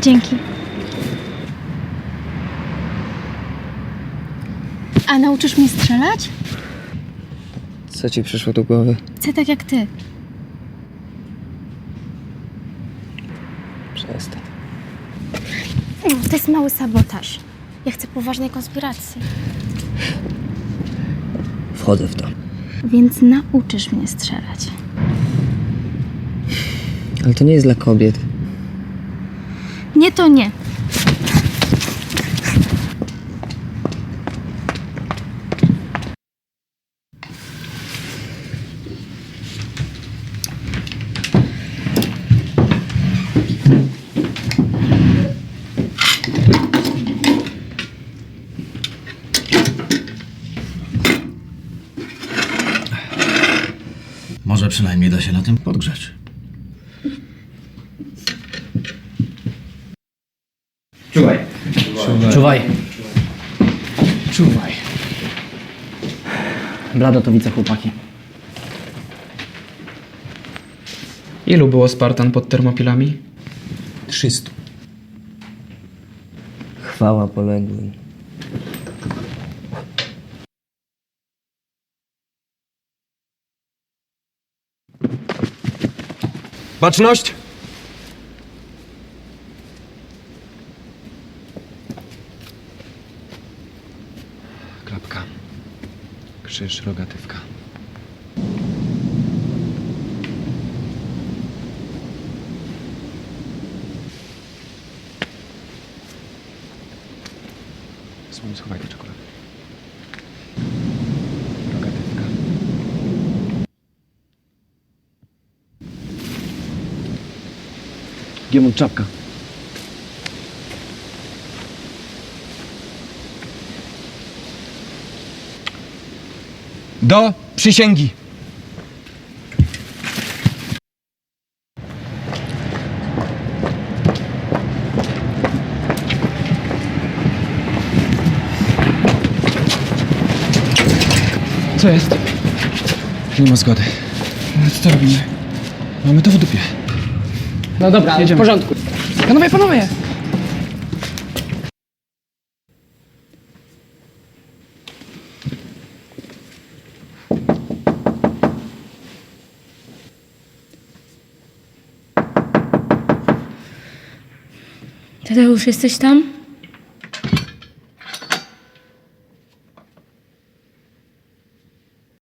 Dzięki. A nauczysz mnie strzelać? Co ci przyszło do głowy? Chcę tak jak ty. Przestań. To jest mały sabotaż. Ja chcę poważnej konspiracji. Wchodzę w to. Więc nauczysz mnie strzelać. Ale to nie jest dla kobiet. Nie to nie. Może przynajmniej da się na tym podgrzać. Czuwaj. Czuwaj. Czuwaj. Blado to widzę, chłopaki. Ilu było Spartan pod termopilami? 300. Chwała poległym. Baczność! Klapka. Krzyż, rogatywka. Słoń, schowaj tę czekoladę. Rogatywka. Giemon, czapka. Do przysięgi! Co jest? Nie ma zgody. No co robimy? Mamy to w dupie. No dobra, Jedziemy. w porządku. Panowie, panowie! Tadeusz, jesteś tam?